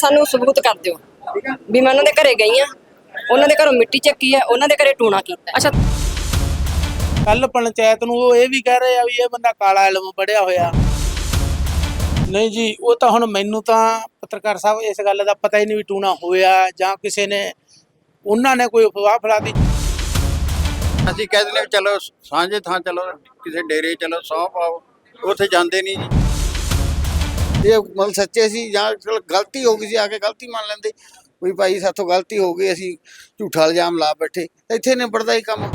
ਸਾਨੂੰ ਸਬੂਤ ਕਰ ਦਿਓ। ਵੀ ਮੈਂ ਉਹਨਾਂ ਦੇ ਘਰੇ ਗਈ ਆ। ਉਹਨਾਂ ਦੇ ਘਰੋਂ ਮਿੱਟੀ ਚੱਕੀ ਹੈ ਉਹਨਾਂ ਦੇ ਘਰੇ ਟੂਣਾ ਕੀਤਾ। ਅੱਛਾ। ਕੱਲ ਪੰਚਾਇਤ ਨੂੰ ਉਹ ਇਹ ਵੀ ਕਹਿ ਰਹੇ ਆ ਵੀ ਇਹ ਬੰਦਾ ਕਾਲਾ ਇਲਮ ਪੜਿਆ ਹੋਇਆ। ਨਹੀਂ ਜੀ ਉਹ ਤਾਂ ਹੁਣ ਮੈਨੂੰ ਤਾਂ ਪੱਤਰਕਾਰ ਸਾਹਿਬ ਇਸ ਗੱਲ ਦਾ ਪਤਾ ਹੀ ਨਹੀਂ ਵੀ ਟੂਣਾ ਹੋਇਆ ਜਾਂ ਕਿਸੇ ਨੇ ਉਹਨਾਂ ਨੇ ਕੋਈ ਅਫਵਾਹ ਫੈਲਾਤੀ। ਅਸੀਂ ਕਹਿ ਦਿੰਦੇ ਵੀ ਚਲੋ ਸਾਂਝੇ ਥਾਂ ਚਲੋ ਕਿਸੇ ਡੇਰੇ ਚਲੋ ਸੌਂ ਪਾਓ ਉੱਥੇ ਜਾਂਦੇ ਨਹੀਂ ਜੀ। ਇਹ ਮਤਲਬ ਸੱਚੇ ਸੀ ਜਾਂ ਚਲੋ ਗਲਤੀ ਹੋ ਗਈ ਸੀ, ਆ ਕੇ ਗਲਤੀ ਮੰਨ ਲੈਂਦੇ। ਵੀ ਭਾਈ ਸਾਥੋਂ ਗਲਤੀ ਹੋ ਗਈ, ਅਸੀਂ ਝੂਠਾ ਇਲਜ਼ਾਮ ਲਾ ਬੈਠੇ। ਇੱਥੇ ਨਿਬੜਦਾ ਹੀ ਕੰਮ।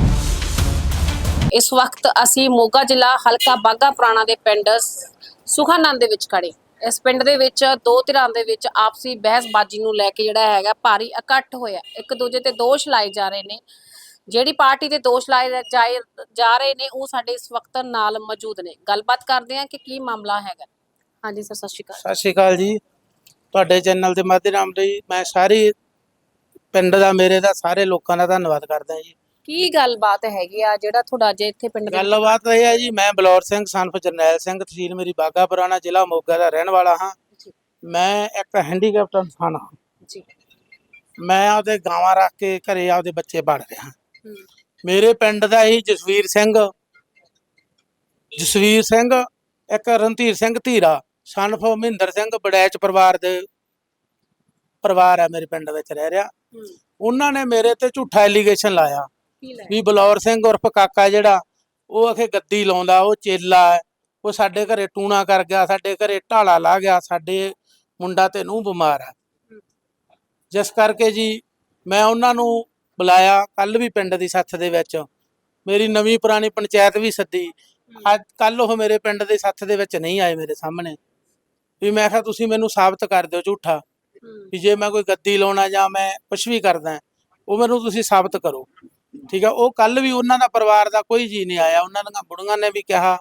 ਇਸ ਵਕਤ ਅਸੀਂ ਮੋਗਾ ਜ਼ਿਲ੍ਹਾ ਹਲਕਾ ਬਾਗਾ ਪੁਰਾਣਾ ਦੇ ਪਿੰਡ ਸੁਖਾਨੰਦ ਦੇ ਵਿੱਚ ਖੜੇ ਇਸ ਪਿੰਡ ਦੇ ਵਿੱਚ ਦੋ ਧਿਰਾਂ ਦੇ ਵਿੱਚ ਆਪਸੀ ਬਹਿਸਬਾਜ਼ੀ ਨੂੰ ਲੈ ਕੇ ਜਿਹੜਾ ਹੈਗਾ ਭਾਰੀ ਇਕੱਠ ਹੋਇਆ। ਇੱਕ ਦੂਜੇ ਤੇ ਦੋਸ਼ ਲਾਏ ਜਾ ਰਹੇ ਨੇ। ਜਿਹੜੀ ਪਾਰਟੀ ਤੇ ਦੋਸ਼ ਲਾਏ ਜਾਏ- ਜਾ ਰਹੇ ਨੇ, ਉਹ ਸਾਡੇ ਇਸ ਵਕਤ ਨਾਲ ਮੌਜੂਦ ਨੇ। ਗੱਲਬਾਤ ਕਰਦੇ ਹਾਂ ਕਿ ਕੀ ਮਾਮਲਾ ਹੈਗਾ। ਹਾਂਜੀ ਸਰ ਸਤਿ ਸ਼੍ਰੀ ਅਕਾਲ। ਸਤਿ ਸ਼੍ਰੀ ਅਕਾਲ ਜੀ। ਤੁਹਾਡੇ ਚੈਨਲ ਦੇ ਮਾਧਿਅਮ ਰਾਹੀਂ ਮੈਂ ਸਾਰੀ ਪਿੰਡ ਦਾ ਮੇਰੇ ਦਾ ਸਾਰੇ ਲੋਕਾਂ ਦਾ ਧੰਨਵਾਦ ਕਰਦਾ ਜੀ। ਕੀ ਗੱਲਬਾਤ ਹੈਗੀ ਆ ਜਿਹੜਾ ਤੁਹਾਡਾ ਅੱਜ ਇੱਥੇ ਪਿੰਡ ਦੇ ਗੱਲਬਾਤ ਇਹ ਹੈ ਜੀ ਮੈਂ ਬਲੌਰ ਸਿੰਘ ਸਨਫ ਜਰਨੈਲ ਸਿੰਘ ਤਹਿਸੀਲ ਮੇਰੀ ਬਾਗਾ ਪੁਰਾਣਾ ਜ਼ਿਲ੍ਹਾ ਮੋਗਾ ਦਾ ਰਹਿਣ ਵਾਲਾ ਹਾਂ। ਜੀ। ਮੈਂ ਇੱਕ ਹੈਂਡੀਕੈਪਟ ਇਨਸਾਨ ਹਾਂ। ਜੀ। ਮੈਂ ਆਪਦੇ ਗਾਵਾਂ ਰੱਖ ਕੇ ਘਰੇ ਆਪਦੇ ਬੱਚੇ ਪੜ ਰਿਹਾ ਹੂੰ। ਮੇਰੇ ਪਿੰਡ ਦਾ ਹੀ ਜਸਵੀਰ ਸਿੰਘ ਜਸਵੀਰ ਸਿੰਘ ਇੱਕ ਰਣਧੀਰ ਸਿੰਘ ਧੀਰਾ। ਸਨਫ ਮਹਿੰਦਰ ਸਿੰਘ ਬੜੈਚ ਪਰਿਵਾਰ ਦੇ ਪਰਿਵਾਰ ਹੈ ਮੇਰੇ ਪਿੰਡ ਵਿੱਚ ਰਹਿ ਰਿਹਾ। ਉਹਨਾਂ ਨੇ ਮੇਰੇ ਤੇ ਝੂਠਾ ਐਲੀਗੇਸ਼ਨ ਲਾਇਆ ਵੀ ਬਲੌਰ ਸਿੰਘ ਉਰਫ ਕਾਕਾ ਜਿਹੜਾ ਉਹ ਅਖੇ ਗੱਦੀ ਲਾਉਂਦਾ ਉਹ ਚੇਲਾ ਹੈ ਉਹ ਸਾਡੇ ਘਰੇ ਟੂਣਾ ਕਰ ਗਿਆ ਸਾਡੇ ਘਰੇ ਢਾਲਾ ਲਾ ਗਿਆ ਸਾਡੇ ਮੁੰਡਾ ਤੇ ਨੂੰ ਬਿਮਾਰ ਹੈ। ਜਿਸ ਕਰਕੇ ਜੀ ਮੈਂ ਉਹਨਾਂ ਨੂੰ ਬੁਲਾਇਆ ਕੱਲ ਵੀ ਪਿੰਡ ਦੀ ਸੱਥ ਦੇ ਵਿੱਚ। ਮੇਰੀ ਨਵੀਂ ਪੁਰਾਣੀ ਪੰਚਾਇਤ ਵੀ ਸੱਦੀ। ਅੱਜ ਕੱਲ ਉਹ ਮੇਰੇ ਪਿੰਡ ਦੇ ਸੱਥ ਦੇ ਵਿੱਚ ਨਹੀਂ ਆਏ ਮੇਰੇ ਸਾਹਮਣੇ। ਵੀ ਮੈਂ ਕਿਹਾ ਤੁਸੀਂ ਮੈਨੂੰ ਸਾਬਤ ਕਰ ਦਿਓ ਝੂਠਾ। ਵੀ ਜੇ ਮੈਂ ਕੋਈ ਗੱਦੀ ਲਾਉਣਾ ਜਾਂ ਮੈਂ ਕੁਝ ਵੀ ਕਰਦਾ ਉਹ ਮੈਨੂੰ ਤੁਸੀਂ ਸਾਬਤ ਕਰੋ। ਠੀਕ ਹੈ ਉਹ ਕੱਲ ਵੀ ਉਹਨਾਂ ਦਾ ਪਰਿਵਾਰ ਦਾ ਕੋਈ ਜੀ ਨਹੀਂ ਆਇਆ ਉਹਨਾਂ ਦੀਆਂ ਬੁੜੀਆਂ ਨੇ ਵੀ ਕਿਹਾ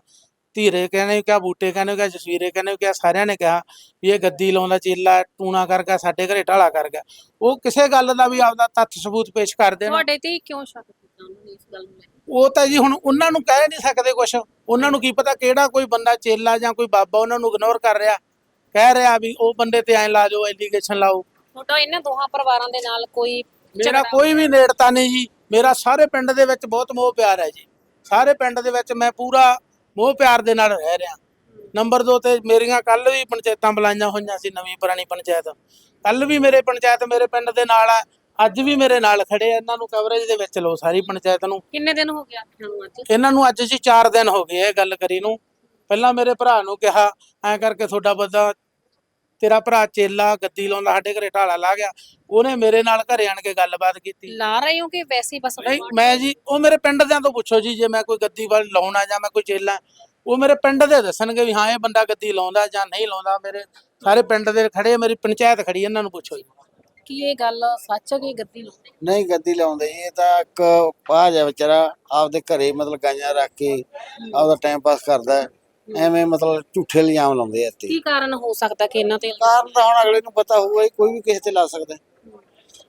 ਧੀਰੇ ਕਹਿੰਦੇ ਕਿਹਾ ਬੂਟੇ ਕਹਿੰਦੇ ਕਿਹਾ ਜਸਵੀਰੇ ਕਹਿੰਦੇ ਕਿਹਾ ਸਾਰਿਆਂ ਨੇ ਕਿਹਾ ਵੀ ਇਹ ਗੱਦੀ ਲਾਉਂਦਾ ਚੇਲਾ ਟੂਣਾ ਕਰ ਗਿਆ ਸਾਡੇ ਘਰੇ ਢਾਲਾ ਕਰ ਗਿਆ। ਉਹ ਕਿਸੇ ਗੱਲ ਦਾ ਵੀ ਆਪਦਾ ਤੱਥ ਸਬੂਤ ਪੇਸ਼ ਕਰ ਦੇਣ। ਤੁਹਾਡੇ ਤੇ ਕਿਉਂ ਸ਼ੱਕ ਕੀਤਾ ਉਹਨਾਂ ਨੇ ਇਸ ਗੱਲ ਨੂੰ ਲੈ ਕੇ? ਉਹ ਤਾਂ ਜੀ ਹੁਣ ਉਹਨਾਂ ਨੂੰ ਕਹਿ ਨਹੀਂ ਸਕਦੇ ਕੁਝ ਉਹਨਾਂ ਨੂੰ ਕੀ ਪਤਾ ਕਿਹੜਾ ਕੋਈ ਬੰਦਾ ਚੇਲਾ ਜਾਂ ਕੋਈ ਬਾਬਾ ਉਹਨਾਂ ਨੂੰ ਇਗਨੋਰ ਕਰ ਰਿਹਾ। ਕਹਿ ਰਿਹਾ ਵੀ ਉਹ ਬੰਦੇ ਤੇ ਐਂ ਲਾ ਜਾਓ ਐਲੀਗੇਸ਼ਨ ਲਾਓ ਤੁਹਾਡਾ ਇਹਨਾਂ ਦੋਹਾਂ ਪਰਿਵਾਰਾਂ ਦੇ ਨਾਲ ਕੋਈ ਮੇਰਾ ਝਗੜਾ- ਕੋਈ ਵੀ ਨੇੜਤਾ ਨਹੀਂ ਜੀ। ਮੇਰਾ ਸਾਰੇ ਪਿੰਡ ਦੇ ਵਿੱਚ ਬਹੁਤ ਮੋਹ ਪਿਆਰ ਹੈ ਜੀ। ਸਾਰੇ ਪਿੰਡ ਦੇ ਵਿੱਚ ਮੈਂ ਪੂਰਾ ਮੋਹ ਪਿਆਰ ਦੇ ਨਾਲ ਰਹਿ ਰਿਹਾ। ਨੰਬਰ 2 ਤੇ ਮੇਰੀਆਂ ਕੱਲ ਵੀ ਪੰਚਾਇਤਾਂ ਬੁਲਾਈਆਂ ਹੋਈਆਂ ਸੀ ਨਵੀਂ ਪੁਰਾਣੀ ਪੰਚਾਇਤ। ਕੱਲ ਵੀ ਮੇਰੇ ਪੰਚਾਇਤ ਮੇਰੇ ਪਿੰਡ ਦੇ ਨਾਲ ਆ ਅੱਜ ਵੀ ਮੇਰੇ ਨਾਲ ਖੜੇ ਆ। ਇਹਨਾਂ ਨੂੰ ਕਵਰੇਜ ਦੇ ਵਿੱਚ ਲਓ ਸਾਰੀ ਪੰਚਾਇਤ ਨੂੰ। ਕਿੰਨੇ ਦਿਨ ਹੋ ਗਏ ਆਖਿਆਂ ਨੂੰ ਅੱਜ? ਇਹਨਾਂ ਨੂੰ ਅੱਜ ਜੀ 4 ਦਿਨ ਹੋ ਗਏ ਇਹ ਗੱਲ ਕਰੀ ਨੂੰ। ਪਹਿਲਾਂ ਮੇਰੇ ਭਰਾ ਨੂੰ ਕਿਹਾ ਐਂ ਕਰਕੇ ਤੁਹਾਡਾ ਬੰਦਾ ਤੇਰਾ ਭਰਾ ਚੇਲਾ ਗੱਦੀ ਲਾਉਂਦਾ ਸਾਡੇ ਘਰੇ ਢਾਲਾ ਲਾ ਗਿਆ। ਉਹਨੇ ਮੇਰੇ ਨਾਲ ਘਰੇ ਆਣ ਕੇ ਗੱਲਬਾਤ ਕੀਤੀ। ਲਾ ਰਹੇ ਹੋ ਕਿ ਵੈਸੇ ਹੀ ਬਸ ਨਹੀਂ ਮੈਂ ਜੀ ਉਹ ਮੇਰੇ ਪਿੰਡ ਦਿਆਂ ਤੋਂ ਪੁੱਛੋ ਜੀ ਜੇ ਮੈਂ ਕੋਈ ਗੱਦੀ ਵੱਲ ਲਾਉਣਾ ਜਾਂ ਮੈਂ ਕੋਈ ਚੇਲਾ ਉਹ ਮੇਰੇ ਪਿੰਡ ਦੇ ਦੱਸਣਗੇ ਵੀ ਹਾਂ ਇਹ ਬੰਦਾ ਗੱਦੀ ਲਾਉਂਦਾ ਜਾਂ ਨਹੀਂ ਲਾਉਂਦਾ। ਮੇਰੇ ਸਾਰੇ ਪਿੰਡ ਦੇ ਖੜੇ ਮੇਰੀ ਪੰਚਾਇਤ ਖੜੀ ਇਹਨਾਂ ਨੂੰ ਪੁੱਛੋ ਜੀ। ਕੀ ਇਹ ਗੱਲ ਸੱਚ ਹੈ ਕਿ ਗੱਦੀ ਲਾਉਂਦੇ? ਨਹੀਂ ਗੱਦੀ ਲਾਉਂਦੇ ਇਹ ਤਾਂ ਇੱਕ ਪਾਜ ਹੈ ਵਿਚਾਰਾ ਆਪਦੇ ਘਰੇ ਮਤਲਬ ਗਾਈਆਂ ਰੱਖ ਕੇ ਆਪਦਾ ਟਾਈਮ ਪਾਸ ਕਰਦਾ। ਹੈ। ਐਵੇਂ ਮਤਲਬ ਝੂਠੇ ਇਲਜ਼ਾਮ ਲਾਉਂਦੇ ਆ ਇੱਥੇ। ਕੀ ਕਾਰਨ ਹੋ ਸਕਦਾ ਕਿ ਇਹਨਾਂ ਤੇ? ਕਾਰਨ ਤਾਂ ਹੁਣ ਅਗਲੇ ਨੂੰ ਪਤਾ ਹੋਊਗਾ ਜੀ, ਕੋਈ ਵੀ ਕਿਸੇ ਤੇ ਲਾ ਸਕਦਾ। ਹੈ।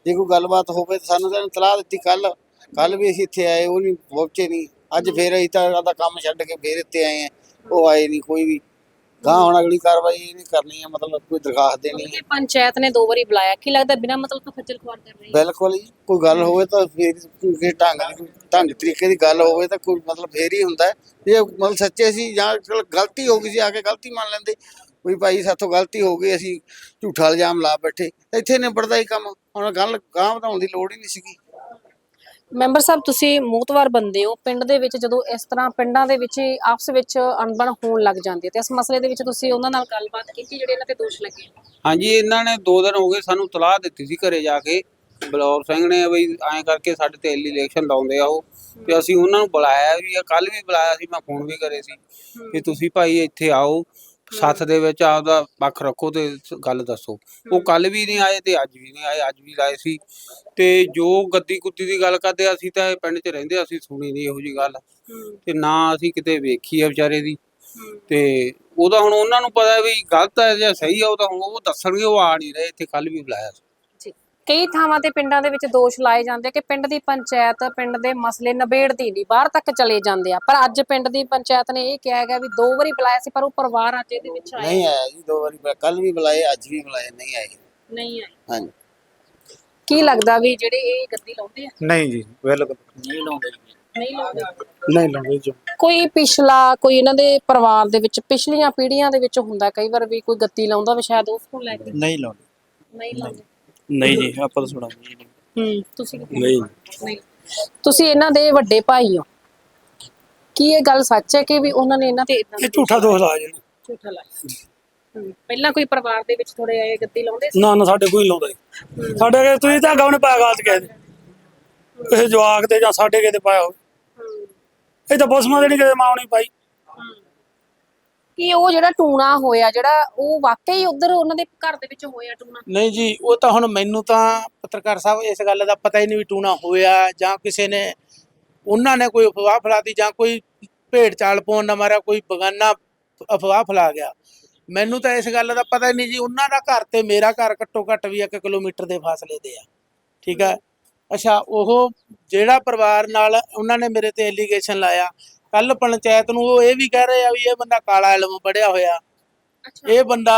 ਜੇ ਕੋਈ ਗੱਲਬਾਤ ਹੋਵੇ ਤਾਂ ਸਾਨੂੰ ਤਾਂ ਇਹਨੇ ਤਲਾਹ ਦਿੱਤੀ ਕੱਲ। ਕੱਲ ਵੀ ਅਸੀਂ ਇੱਥੇ ਆਏ ਉਹ ਨਹੀਂ ਪਹੁੰਚੇ ਨਹੀਂ ਅੱਜ ਫੇਰ ਅਸੀਂ ਤਾਂ ਆਪਦਾ ਕੰਮ ਛੱਡ ਕੇ ਫੇਰ ਇੱਥੇ ਆਏ ਆ। ਉਹ ਆਏ ਨਹੀਂ ਕੋਈ ਵੀ। ਗਾਂ ਹੁਣ ਅਗਲੀ ਕਾਰਵਾਈ ਇਹ ਨਹੀਂ ਕਰਨੀ ਹੈ ਮਤਲਬ ਕੋਈ ਦਰਖਾਸਤ ਦੇਣੀ ਹੈ ਕਿ ਪੰਚਾਇਤ ਨੇ ਦੋ ਵਾਰੀ ਬੁਲਾਇਆ। ਕੀ ਲੱਗਦਾ ਬਿਨਾਂ ਮਤਲਬ ਤੋਂ ਖੱਜਲ ਖੁਆਰ ਕਰ ਰਹੀ ਹੈ ਬਿਲਕੁਲ ਜੀ ਕੋਈ ਗੱਲ ਹੋਵੇ ਤਾਂ ਫੇਰ ਕਿਸੇ ਢੰਗ ਦੀ ਢੰਗ ਤਰੀਕੇ ਦੀ ਗੱਲ ਹੋਵੇ ਤਾਂ ਕੋਈ ਮਤਲਬ ਫੇਰ ਹੀ ਹੁੰਦਾ ਹੈ। ਜੇ ਮਤਲਬ ਸੱਚੇ ਸੀ ਜਾਂ ਚਲੋ ਗਲਤੀ ਹੋ ਗਈ ਸੀ ਆ ਕੇ ਗਲਤੀ ਮੰਨ ਲੈਂਦੇ ਵੀ ਭਾਈ ਸਾਥੋਂ ਗਲਤੀ ਹੋ ਗਈ ਅਸੀਂ ਝੂਠਾ ਇਲਜ਼ਾਮ ਲਾ ਬੈਠੇ ਇੱਥੇ ਨਿਬੜਦਾ ਹੀ ਕੰਮ ਹੁਣ ਗੱਲ ਗਾਂ ਵਧਾਉਣ ਦੀ ਲੋੜ ਹੀ ਨਹੀਂ ਸੀਗੀ ਮੈਂਬਰ ਸਾਹਿਬ ਤੁਸੀਂ ਮੂਤਵਾਰ ਬੰਦੇ ਹੋ ਪਿੰਡ ਦੇ ਵਿੱਚ ਜਦੋਂ ਇਸ ਤਰ੍ਹਾਂ ਪਿੰਡਾਂ ਦੇ ਵਿੱਚ ਆਪਸ ਵਿੱਚ ਅਣਬਣ ਹੋਣ ਲੱਗ ਜਾਂਦੀ ਹੈ ਤੇ ਇਸ ਮਸਲੇ ਦੇ ਵਿੱਚ ਤੁਸੀਂ ਉਹਨਾਂ ਨਾਲ ਗੱਲਬਾਤ ਕੀਤੀ ਜਿਹੜੇ ਇਹਨਾਂ ਤੇ ਦੋਸ਼ ਲੱਗੇ ਹਾਂਜੀ ਇਹਨਾਂ ਨੇ 2 ਦਿਨ ਹੋ ਗਏ ਸਾਨੂੰ ਤਲਾਹ ਦਿੱਤੀ ਸੀ ਘਰੇ ਜਾ ਕੇ ਬਲੌਰ ਸਿੰਘ ਨੇ ਬਈ ਐਂ ਕਰਕੇ ਸਾਡੇ ਤੇ ਇਲੈਕਸ਼ਨ ਲਾਉਂਦੇ ਆ ਉਹ। ਤੇ ਅਸੀਂ ਉਹਨਾਂ ਨੂੰ ਬੁਲਾਇਆ ਵੀ ਆ ਕੱਲ ਵੀ ਬੁਲਾਇਆ ਸੀ, ਮੈਂ ਫੋਨ ਵੀ ਕਰੇ ਸੀ ਕਿ ਤੁਸੀਂ ਭਾਈ ਇੱਥੇ ਆਓ, ਸੱਥ ਦੇ ਵਿੱਚ ਆਪਦਾ ਪੱਖ ਰੱਖੋ ਤੇ ਗੱਲ ਦੱਸੋ। ਉਹ ਕੱਲ ਵੀ ਨਹੀਂ ਆਏ ਤੇ ਅੱਜ ਵੀ ਨਹੀਂ ਆਏ, ਅੱਜ ਵੀ ਲਾਏ ਸੀ। ਤੇ ਜੋ ਗੱਦੀ ਕੁੱਤੀ ਦੀ ਗੱਲ ਕਰਦੇ ਅਸੀਂ ਤਾਂ ਇਹ ਪਿੰਡ 'ਚ ਰਹਿੰਦੇ ਅਸੀਂ ਸੁਣੀ ਨਹੀਂ ਇਹੋ ਜੀ ਗੱਲ। ਤੇ ਨਾ ਅਸੀਂ ਕਿਤੇ ਵੇਖੀ ਆ ਵਿਚਾਰੇ ਦੀ। ਤੇ ਉਹਦਾ ਹੁਣ ਉਹਨਾਂ ਨੂੰ ਪਤਾ ਵੀ ਗਲਤ ਹੈ ਜਾਂ ਸਹੀ ਹੈ ਉਹ ਤਾਂ ਹੁਣ ਉਹ ਦੱਸਣਗੇ, ਉਹ ਆ ਨਹੀਂ ਰਹੇ, ਇੱਥੇ ਕੱਲ ਵੀ ਬੁਲਾਇਆ ਸੀ। ਕਈ ਥਾਵਾਂ ਤੇ ਪਿੰਡਾਂ ਦੇ ਵਿੱਚ ਦੋਸ਼ ਲਾਏ ਜਾਂਦੇ ਕਿ ਪਿੰਡ ਦੀ ਪੰਚਾਇਤ ਪਿੰਡ ਦੇ ਮਸਲੇ ਨਿਬੇੜਦੀ ਨਹੀਂ ਬਾਹਰ ਤੱਕ ਚਲੇ ਜਾਂਦੇ ਆ। ਪਰ ਅੱਜ ਪਿੰਡ ਦੀ ਪੰਚਾਇਤ ਨੇ ਇਹ ਕਿਹਾ ਹੈਗਾ ਵੀ ਦੋ ਵਾਰੀ ਬੁਲਾਇਆ ਸੀ ਪਰ ਉਹ ਪਰਿਵਾਰ ਅੱਜ ਇਹਦੇ ਵਿੱਚ ਆਇਆ ਨਹੀਂ ਆਇਆ ਜੀ ਦੋ ਵਾਰੀ ਕੱਲ ਵੀ ਬੁਲਾਏ ਅੱਜ ਵੀ ਬੁਲਾਏ ਨਹੀਂ ਆਏ। ਨਹੀਂ ਆਈ ਹਾਂਜੀ। ਕੀ ਲੱਗਦਾ ਵੀ ਜਿਹੜੇ ਇਹ ਗੱਦੀ ਲਾਉਂਦੇ ਆ? ਨਹੀਂ ਜੀ ਬਿਲਕੁਲ। ਨਹੀਂ ਲਾਉਂਦੇ ਨਹੀਂ ਲਾਉਂਦੇ। ਜੀ। ਕੋਈ ਪਿਛਲਾ ਕੋਈ ਇਹਨਾਂ ਦੇ ਪਰਿਵਾਰ ਦੇ ਵਿੱਚ ਪਿਛਲੀਆਂ ਪੀੜ੍ਹੀਆਂ ਦੇ ਵਿੱਚ ਹੁੰਦਾ ਕਈ ਵਾਰ ਵੀ ਕੋਈ ਗੱਤੀ ਲਾਉਂਦਾ ਵੀ ਸ਼ਾਇਦ ਉਸ ਨੂੰ ਲੈ ਕੇ? ਨਹੀਂ ਲਾਉਂਦੇ। ਨਹੀਂ ਲਾਉਂਦੇ। ਨਹੀਂ ਜੀ ਆਪਾਂ ਤਾਂ ਸੁਣਾਂਗੇ ਜੀ। ਹੂੰ ਤੁਸੀਂ ਨਹੀਂ। ਨਹੀਂ। ਤੁਸੀਂ ਇਹਨਾਂ ਦੇ ਵੱਡੇ ਭਾਈ ਹੋ। ਕੀ ਇਹ ਗੱਲ ਸੱਚ ਹੈ ਕਿ ਵੀ ਉਹਨਾਂ ਨੇ ਇਹਨਾਂ ਤੇ ਇਦਾਂ ਇਹ ਝੂਠਾ ਦੋਸ਼ ਲਾ ਜੀ ਝੂਠਾ ਲਾਇਆ? ਹੂੰ। ਪਹਿਲਾਂ ਕੋਈ ਪਰਿਵਾਰ ਦੇ ਵਿੱਚ ਥੋੜੇ ਆਏ ਗੱਦੀ ਲਾਉਂਦੇ ਸੀ? ਨਾ ਨਾ ਸਾਡੇ ਕੋਈ ਨੀ ਲਾਉਂਦਾ ਜੀ। ਸਾਡੇ ਕੇ ਤੁਸੀਂ ਤਾਂ ਗਵਨ ਪਾਇਆ ਗਲਤ ਕਿਸੇ ਦੇ ਕਿਸੇ ਜਵਾਕ ਤੇ ਜਾਂ ਸਾਡੇ ਦੇ ਪਾਇਆ ਹੋਵੇ। ਹੂੰ। ਇਹ ਤਾਂ ਬਸਮਾ ਦੇ ਨਹੀਂ ਕਿਸੇ ਮਾਂ ਨਹੀਂ ਪਾਈ। ਕੀ ਉਹ ਜਿਹੜਾ ਟੂਣਾ ਹੋਇਆ, ਜਿਹੜਾ ਉਹ ਵਾਕਈ ਉਧਰ ਉਹਨਾਂ ਦੇ ਘਰ ਦੇ ਵਿੱਚ ਹੋਇਆ ਟੂਣਾ? ਨਹੀਂ ਜੀ, ਉਹ ਤਾਂ ਹੁਣ ਮੈਨੂੰ ਤਾਂ ਪੱਤਰਕਾਰ ਸਾਹਿਬ ਇਸ ਗੱਲ ਦਾ ਪਤਾ ਹੀ ਨਹੀਂ ਵੀ ਟੂਣਾ ਹੋਇਆ ਜਾਂ ਕਿਸੇ ਨੇ ਉਹਨਾਂ ਨੇ ਕੋਈ ਅਫਵਾਹ ਫੈਲਾਤੀ ਜਾਂ ਕੋਈ ਭੇਡ ਚਾਲ ਪਾਉਣ ਨਾ ਮਾਰਿਆ, ਕੋਈ ਬਗਾਨਾ ਅਫਵਾਹ ਫੈਲਾ ਗਿਆ। ਮੈਨੂੰ ਤਾਂ ਇਸ ਗੱਲ ਦਾ ਪਤਾ ਹੀ ਨਹੀਂ ਜੀ, ਉਹਨਾਂ ਦਾ ਘਰ ਤੇ ਮੇਰਾ ਘਰ ਘੱਟੋ ਘੱਟ ਵੀ 1 ਕਿਲੋਮੀਟਰ ਦੇ ਫਾਸਲੇ ਤੇ ਆ, ਠੀਕ ਹੈ ਅੱਛਾ, ਉਹ ਜਿਹੜਾ ਪਰਿਵਾਰ ਨਾਲ ਉਹਨਾਂ ਨੇ ਮੇਰੇ ਤੇ ਐਲੀਗੇਸ਼ਨ ਲਾਇਆ ਕੱਲ ਪੰਚਾਇਤ ਨੂੰ ਉਹ ਇਹ ਵੀ ਕਹਿ ਰਹੇ ਆ ਵੀ ਇਹ ਬੰਦਾ ਕਾਲਾ ਇਲਮ ਪੜਿਆ ਹੋਇਆ। ਇਹ ਬੰਦਾ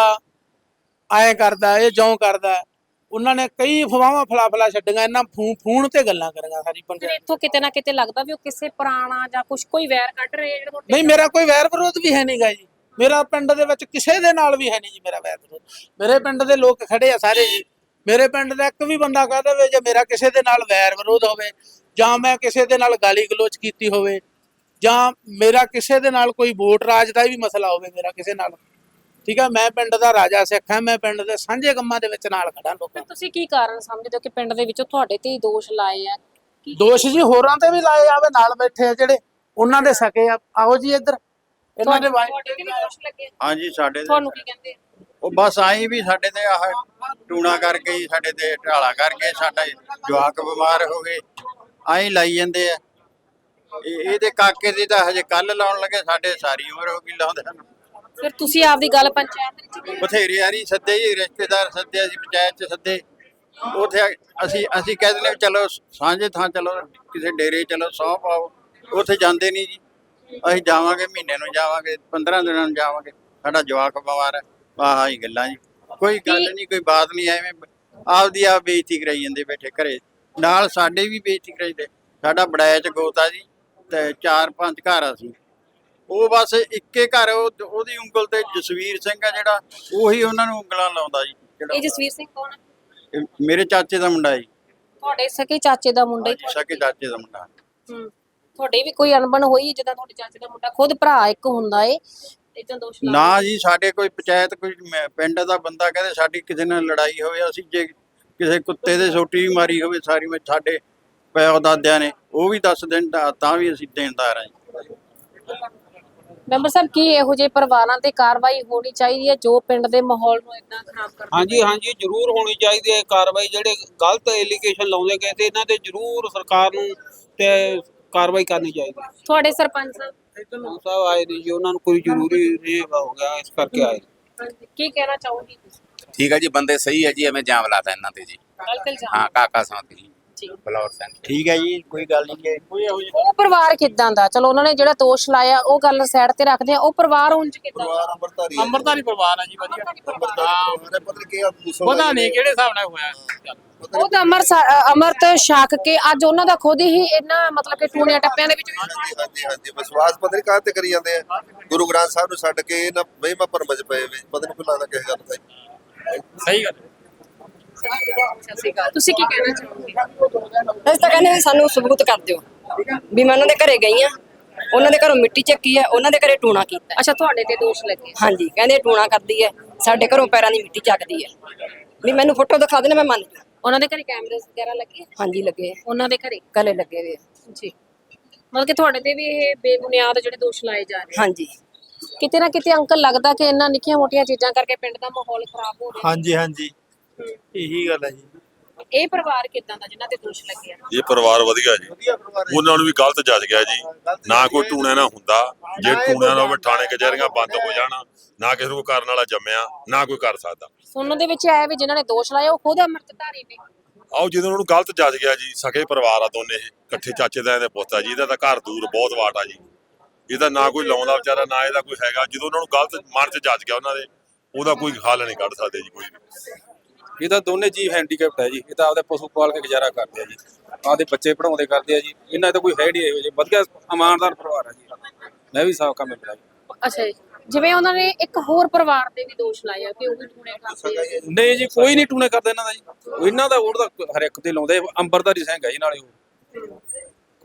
ਐਂ ਕਰਦਾ ਇਹ ਜਿਉਂ ਕਰਦਾ। ਉਹਨਾਂ ਨੇ ਕਈ ਅਫਵਾਹਾਂ ਫਲਾ ਫਲਾ ਛੱਡੀਆਂ ਇਹਨਾਂ ਫੋਨ ਫੋਨ ਤੇ ਗੱਲਾਂ ਕਰੀਆਂ ਸਾਰੀ ਪੰਚਾਇਤ ਇੱਥੋਂ ਕਿਤੇ ਨਾ ਕਿਤੇ ਲੱਗਦਾ ਵੀ ਉਹ ਕਿਸੇ ਪੁਰਾਣਾ ਜਾਂ ਕੁਝ ਕੋਈ ਵੈਰ ਕੱਢ ਰਹੇ ਜਿਹੜੇ ਨਹੀਂ ਮੇਰਾ ਕੋਈ ਵੈਰ ਵਿਰੋਧ ਵੀ ਹੈ ਨਹੀਂਗਾ ਜੀ। ਮੇਰਾ ਪਿੰਡ ਦੇ ਵਿੱਚ ਕਿਸੇ ਦੇ ਨਾਲ ਵੀ ਹੈ ਨਹੀਂ ਜੀ ਮੇਰਾ ਵੈਰ ਵਿਰੋਧ। ਮੇਰੇ ਪਿੰਡ ਦੇ ਲੋਕ ਖੜੇ ਆ ਸਾਰੇ ਜੀ। ਮੇਰੇ ਪਿੰਡ ਦਾ ਇੱਕ ਵੀ ਬੰਦਾ ਕਹਿ ਦੇਵੇ ਜੇ ਮੇਰਾ ਕਿਸੇ ਦੇ ਨਾਲ ਵੈਰ ਵਿਰੋਧ ਹੋਵੇ ਜਾਂ ਮੈਂ ਕਿਸੇ ਦੇ ਨਾਲ ਗਾਲੀ ਗਲੋਚ ਕੀਤੀ ਹੋਵੇ ਜਾਂ ਮੇਰਾ ਕਿਸੇ ਦੇ ਨਾਲ ਕੋਈ ਵੋਟ ਰਾਜ ਦਾ ਵੀ ਮਸਲਾ ਹੋਵੇ ਮੇਰਾ ਕਿਸੇ ਨਾਲ। ਠੀਕ ਹੈ ਮੈਂ ਪਿੰਡ ਦਾ ਰਾਜਾ ਸਿੱਖ ਹਾਂ ਮੈਂ ਪਿੰਡ ਦੇ ਸਾਂਝੇ ਕੰਮਾਂ ਦੇ ਵਿੱਚ ਨਾਲ ਖੜਾ ਲੋਕਾਂ ਤੁਸੀਂ ਕੀ ਕਾਰਨ ਸਮਝਦੇ ਹੋ ਕਿ ਪਿੰਡ ਦੇ ਵਿੱਚੋਂ ਤੁਹਾਡੇ ਤੇ ਹੀ ਦੋਸ਼ ਲਾਏ ਆ? ਦੋਸ਼ ਜੀ ਹੋਰਾਂ ਤੇ ਵੀ ਲਾਏ ਆਵੇ ਨਾਲ ਬੈਠੇ ਆ ਜਿਹੜੇ ਉਹਨਾਂ ਦੇ ਸਕੇ ਆ। ਆਓ ਜੀ ਇੱਧਰ। ਇਹਨਾਂ ਦੇ ਵਾਈ ਤੁਹਾਡੇ ਤੇ ਵੀ ਦੋਸ਼ ਲੱਗੇ ਹਾਂਜੀ ਸਾਡੇ ਤੁਹਾਨੂੰ ਕੀ ਕਹਿੰਦੇ? ਉਹ ਬਸ ਆਈ ਵੀ ਸਾਡੇ ਤੇ ਆਹ ਟੂਣਾ ਕਰਕੇ ਹੀ ਸਾਡੇ ਤੇ ਢਾਲਾ ਕਰਕੇ ਸਾਡਾ ਜਵਾਕ ਬਿਮਾਰ ਹੋ ਗਏ। ਆਈ ਲਾਈ ਜਾਂਦੇ ਆ। ਇਹ ਇਹਦੇ ਕਾਕੇ ਦੀ ਤਾਂ ਹਜੇ ਕੱਲ ਲਾਉਣ ਲੱਗੇ ਸਾਡੇ ਸਾਰੀ ਉਮਰ ਹੋ ਗਈ ਲਾਉਂਦੇ ਨੂੰ। ਫਿਰ ਤੁਸੀਂ ਆਪਦੀ ਗੱਲ ਪੰਚਾਇਤ ਵਿੱਚ ਕੀਤੀ? ਬਥੇਰੇ ਯਾਰੀ ਸੱਦੇ ਜੀ ਰਿਸ਼ਤੇਦਾਰ ਸੱਦੇ ਅਸੀਂ ਪੰਚਾਇਤ ਚ ਸੱਦੇ। ਉਥੇ ਅਸੀਂ ਅਸੀਂ ਕਹਿ ਦਿੰਦੇ ਵੀ ਚਲੋ ਸਾਂਝੇ ਥਾਂ ਚਲੋ ਕਿਸੇ ਡੇਰੇ ਚਲੋ ਸੌ ਪਾਓ। ਉਥੇ ਜਾਂਦੇ ਨਹੀਂ ਜੀ। ਅਸੀਂ ਜਾਵਾਂਗੇ ਮਹੀਨੇ ਨੂੰ ਜਾਵਾਂਗੇ 15 ਦਿਨਾਂ ਨੂੰ ਜਾਵਾਂਗੇ। ਸਾਡਾ ਜਵਾਕ ਬਿਮਾਰ ਹੈ ਆਹ ਹੀ ਗੱਲਾਂ ਜੀ। ਕੋਈ ਗੱਲ ਨਹੀਂ ਕੋਈ ਬਾਤ ਨਹੀਂ ਐਵੇਂ ਆਪਦੀ ਆਪ ਬੇਇੱਜ਼ਤੀ ਕਰਾਈ ਜਾਂਦੇ ਬੈਠੇ ਘਰੇ। ਨਾਲ ਸਾਡੇ ਵੀ ਬੇਇੱਜ਼ਤੀ ਕਰਾਈਦੇ ਸਾਡਾ ਬੜਾਇਆ ਚ ਗੋਤਾ ਜੀ। ਤੇ ਚਾਰ ਪੰਜ ਘਰ ਆ ਅਸੀਂ ਉਹ ਬਸ ਇੱਕੇ ਘਰ ਉਹ- ਉਹਦੀ ਉਂਗਲ ਤੇ ਜਸਵੀਰ ਸਿੰਘ ਆ ਜਿਹੜਾ ਉਹੀ ਉਹਨਾਂ ਨੂੰ ਉਂਗਲਾਂ ਲਾਉਂਦਾ ਜੀ ਇਹ ਜਿਹੜਾ ਜਸਵੀਰ ਸਿੰਘ ਕੌਣ ਹੈ ਇਹ ਮੇਰੇ ਚਾਚੇ ਦਾ ਮੁੰਡਾ ਜੀ। ਤੁਹਾਡੇ ਸਕੇ ਚਾਚੇ ਦਾ ਮੁੰਡਾ ਹੀ ਸਕੇ ਚਾਚੇ ਦਾ ਮੁੰਡਾ। ਹੂੰ ਤੁਹਾਡੇ ਵੀ ਕੋਈ ਅਣਬਣ ਹੋਈ ਜਿੱਦਾਂ ਤੁਹਾਡੇ ਚਾਚੇ ਦਾ ਮੁੰਡਾ? ਖੁਦ ਭਰਾ ਇੱਕ ਹੁੰਦਾ ਏ ਇਦਾਂ ਦੋਸ਼ ਲਾ ਨਾ ਜੀ ਸਾਡੇ ਕੋਈ ਪੰਚਾਇਤ ਕੋਈ ਮ- ਪਿੰਡ ਦਾ ਬੰਦਾ ਕਹਿੰਦੇ ਸਾਡੀ ਕਿਸੇ ਨਾਲ ਲੜਾਈ ਹੋਵੇ ਅਸੀਂ ਜੇ ਕਿਸੇ ਕੁੱਤੇ ਦੇ ਸੋਟੀ ਵੀ ਮਾਰੀ ਹੋਵੇ ਸਾਰੀ ਵਿੱਚ ਸਾਡੇ ਪਿਓ ਦਾਦਿਆਂ ਨੇ ਉਹ ਵੀ ਦੱਸ ਦੇਣ ਤਾਂ ਵੀ ਅਸੀਂ ਦੇਣਦਾਰ ਹਾਂ ਮੈਂਬਰ ਸਾਹਿਬ ਕੀ ਇਹੋ ਜਿਹੇ ਪਰਿਵਾਰਾਂ ਤੇ ਕਾਰਵਾਈ ਹੋਣੀ ਚਾਹੀਦੀ ਹੈ ਜੋ ਪਿੰਡ ਦੇ ਮਾਹੌਲ ਨੂੰ ਇਦਾਂ ਖਰਾਬ ਕਰਦੇ ਹਾਂਜੀ ਹਾਂਜੀ ਜ਼ਰੂਰ ਹੋਣੀ ਚਾਹੀਦੀ ਹੈ ਕਾਰਵਾਈ। ਜਿਹੜੇ ਗਲਤ ਐਲੀਗੇਸ਼ਨ ਲਾਉਂਦੇ ਗਏ ਤੇ ਇਹਨਾਂ ਤੇ ਜ਼ਰੂਰ ਸਰਕਾਰ ਨੂੰ ਤੇ ਕਾਰਵਾਈ ਕਰਨੀ ਚਾਹੀਦੀ ਹੈ। ਤੁਹਾਡੇ ਸਰਪੰਚ ਸਾਹਿਬ? ਸਾਹਿਬ ਆਏ ਨੇ ਜੀ ਉਹਨਾਂ ਨੂੰ ਕੋਈ ਜ਼ਰੂਰੀ ਇਹ ਹੋ ਗਿਆ ਇਸ ਕਰਕੇ ਆਏ। ਕੀ ਕਹਿਣਾ ਚਾਹੋਗੇ ਤੁਸੀਂ? ਠੀਕ ਹੈ ਜੀ ਬੰਦੇ ਸਹੀ ਹੈ ਜੀ ਐਵੇਂ ਜਾਮ ਲਾਤਾ ਇਹਨਾਂ ਤੇ ਜੀ। ਹਾਂ ਕਾਕਾ ਸਾਥ ਜੀ। ਜੀ। ਬਲੌਰ ਸਿੰਘ ਠੀਕ ਹੈ ਜੀ ਕੋਈ ਗੱਲ ਨਹੀਂ ਹੈ ਉਹ ਪਰਿਵਾਰ ਕਿਦਾਂ ਦਾ? ਚਲੋ ਉਹਨਾਂ ਨੇ ਜਿਹੜਾ ਦੋਸ਼ ਲਾਇਆ ਉਹ ਗੱਲ ਸਾਈਡ ਤੇ ਰੱਖਦੇ ਆ ਉਹ ਪਰਿਵਾਰ ਉਂਝ ਕਿਦਾਂ ਦਾ? ਅੰਮ੍ਰਿਤਧਾਰੀ ਅੰਮ੍ਰਿਤਧਾਰੀ ਪਰਿਵਾਰ ਆ ਜੀ ਵਧੀਆ। ਪਤਾ ਕੀ ਆ ਪਤਾ ਨਹੀਂ ਕਿਹੜੇ ਹਿਸਾਬ ਨਾਲ ਹੋਇਆ। ਉਹ ਤਾਂ ਅਮਰ ਅਮਰਤ ਛਕ ਕੇ ਅੱਜ ਉਹਨਾਂ ਦਾ ਖੁਦ ਹੀ ਇਹਨਾਂ ਮਤਲਬ ਕਿ ਟੂਣਿਆਂ ਟੱਪਿਆਂ ਦੇ ਵਿੱਚ ਹਾਂਜੀ ਹਾਂਜੀ ਹਾਂਜੀ। ਵਿਸ਼ਵਾਸ ਪਤਾ ਨਹੀਂ ਕਾਹ ਤੇ ਕਰੀ ਜਾਂਦੇ ਆ। ਗੁਰੂ ਗ੍ਰੰਥ ਸਾਹਿਬ ਨੂੰ ਛੱਡ ਕੇ ਇਹਨਾਂ ਵਹਿਮਾ ਭਰਮ ਚ ਪਏ ਵੇ ਪਤਾ ਨਹੀਂ ਕੋਈ ਲੱਗਦਾ ਕਿਸ ਗੱਲ ਦਾ। ਸਹੀ ਗੱਲ ਤੁਸੀਂ ਕੀ ਕਹਿਣਾ ਚਾਹੋਗੇ ਅਸੀਂ ਤਾਂ ਕਹਿੰਦੇ ਵੀ ਸਾਨੂੰ ਸਬੂਤ ਕਰ ਦਿਓ ਵੀ ਮੈਂ ਉਹਨਾਂ ਦੇ ਘਰੇ ਗਈ ਆ ਉਹਨਾਂ ਦੇ ਘਰੋਂ ਮਿੱਟੀ ਚੱਕੀ ਹੈ ਉਹਨਾਂ ਦੇ ਘਰੇ ਟੂਣਾ ਕੀਤਾ ਹੈ। ਅੱਛਾ ਤੁਹਾਡੇ ਤੇ ਦੋਸ਼ ਲੱਗੇ ਹਾਂਜੀ ਕਹਿੰਦੇ ਟੂਣਾ ਕਰਦੀ ਹੈ ਸਾਡੇ ਘਰੋਂ ਪੈਰਾਂ ਦੀ ਮਿੱਟੀ ਚੱਕਦੀ ਹੈ ਵੀ ਮੈਨੂੰ ਫੋਟੋ ਦਿਖਾ ਦੇਣਾ ਮੈਂ ਮੰਨ ਜੂ ਉਹਨਾਂ ਦੇ ਘਰੇ ਕੈਮਰੇ ਵਗੈਰਾ ਲੱਗੇ? ਹਾਂਜੀ ਲੱਗੇ ਆ। ਉਹਨਾਂ ਦੇ ਘਰੇ ਗਲੇ ਲੱਗੇ ਵੇ ਆ। ਜੀ ਮਤਲਬ ਕਿ ਤੁਹਾਡੇ ਤੇ ਵੀ ਇਹ ਬੇਬੁਨਿਆਦ ਜਿਹੜੇ ਦੋਸ਼ ਲਾਏ ਜਾ ਰਹੇ। ਹਾਂਜੀ ਕਿਤੇ ਨਾ ਕਿਤੇ ਅੰਕਲ ਲੱਗਦਾ ਕਿ ਇਹਨਾਂ ਨਿੱਕੀਆਂ ਮੋਟੀਆਂ ਚੀਜ਼ਾਂ ਕਰਕੇ ਪਿੰਡ ਦਾ ਮਾਹੌਲ ਖਰਾਬ ਹੋ ਰਿਹਾ ਹਾਂਜੀ ਹਾਂਜੀ ਇਹੀ ਗੱਲ ਹੈ ਜੀ। ਇਹ ਪਰਿਵਾਰ ਕਿਦਾਂ ਦਾ ਜਿਨ੍ਹਾਂ ਤੇ ਦੋਸ਼ ਲੱਗੇ ਆ? ਇਹ ਪਰਿਵਾਰ ਵਧੀਆ ਜੀ। ਉਹਨਾਂ ਨੂੰ ਵੀ ਗਲਤ ਜੱਜ ਗਿਆ ਜੀ। ਨਾ ਕੋਈ ਟੂਣਾ ਨਾ ਹੁੰਦਾ। ਜੇ ਟੂਣਾ ਨਾ ਹੋਵੇ ਥਾਣੇ ਕਚਹਿਰੀਆਂ ਬੰਦ ਹੋ ਜਾਣ। ਨਾ ਕਿਸੇ ਨੂੰ ਕਰਨ ਵਾਲਾ ਜੰਮਿਆ ਨਾ ਕੋਈ ਕਰ ਸਕਦਾ। ਸੁਣਨ ਦੇ ਵਿੱਚ ਆਇਆ ਵੀ ਜਿਨ੍ਹਾਂ ਨੇ ਦੋਸ਼ ਲਾਇਆ ਉਹ ਖੁਦ ਅੰਮ੍ਰਿਤਧਾਰੀ ਨੇ। ਆਓ ਜਦੋਂ ਉਹਨਾਂ ਨੂੰ ਗਲਤ ਜੱਜ ਗਿਆ ਜੀ ਸਕੇ ਪਰਿਵਾਰ ਆ ਦੋਨੇ ਇਹ ਇਕੱਠੇ ਚਾਚੇ ਦਾ ਇਹਦੇ ਪੁੱਤ ਆ ਜੀ। ਇਹਦਾ ਤਾਂ ਘਰ ਦੂਰ ਬਹੁਤ ਵਾਟ ਆ ਜੀ। ਇਹਦਾ ਨਾ ਕੋਈ ਲਾਉਂਦਾ ਵਿਚਾਰਾ ਨਾ ਇਹਦਾ ਕੋਈ ਹੈਗਾ। ਜਦੋਂ ਉਹਨਾਂ ਨੂੰ ਗਲਤ ਮਨ 'ਚ ਜੱਜ ਗਿਆ ਉਹਨਾਂ ਦੇ ਉਹਦਾ ਕੋਈ ਹੱਲ ਨਹੀਂ ਕੱਢ ਸਕਦੇ ਜੀ ਕੋਈ। ਵੀ ਇਹ ਤਾਂ ਦੋਨੇ ਜੀ ਹੈਂਡੀਕੈਪਟ ਹੈ ਜੀ। ਇਹ ਤਾਂ ਆਪਦੇ ਪਸ਼ੂ ਪਾਲ ਕੇ ਗੁਜ਼ਾਰਾ ਕਰਦੇ ਆ ਜੀ। ਆਪਦੇ ਬੱਚੇ ਪੜਾਉਂਦੇ ਕਰਦੇ ਆ ਜੀ। ਇਹਨਾਂ ਦਾ ਕੋਈ ਹੈ ਨਹੀਂ ਇਹੋ ਜਿਹੇ। ਵਧੀਆ ਇਮਾਨਦਾਰ ਪਰਿਵਾਰ ਹੈ ਜੀ। ਮੈਂ ਵੀ ਸਾਬਕਾ ਮੈਂਬਰ ਜੀ ਅੱਛਾ ਜੀ। ਜਿਵੇਂ ਉਹਨਾਂ ਨੇ ਇੱਕ ਹੋਰ ਪਰਿਵਾਰ ਦੇ ਵੀ ਦੋਸ਼ ਲਾਏ ਆ ਕਿ ਉਹ ਵੀ ਟੂਣੇ ਕਰਦੇ ਆ। ਨਹੀਂ ਜੀ ਕੋਈ ਨਹੀਂ ਟੂਣੇ ਕਰਦਾ ਇਹਨਾਂ ਦਾ ਜੀ। ਇਹਨਾਂ ਦਾ ਉਹਦਾ ਹਰ ਇੱਕ ਤੇ ਲਾਉਂਦੇ ਅੰਬਰਦਾਰੀ ਸਿੰਘ ਹੈ ਜੀ ਨਾਲੇ ਉਹ।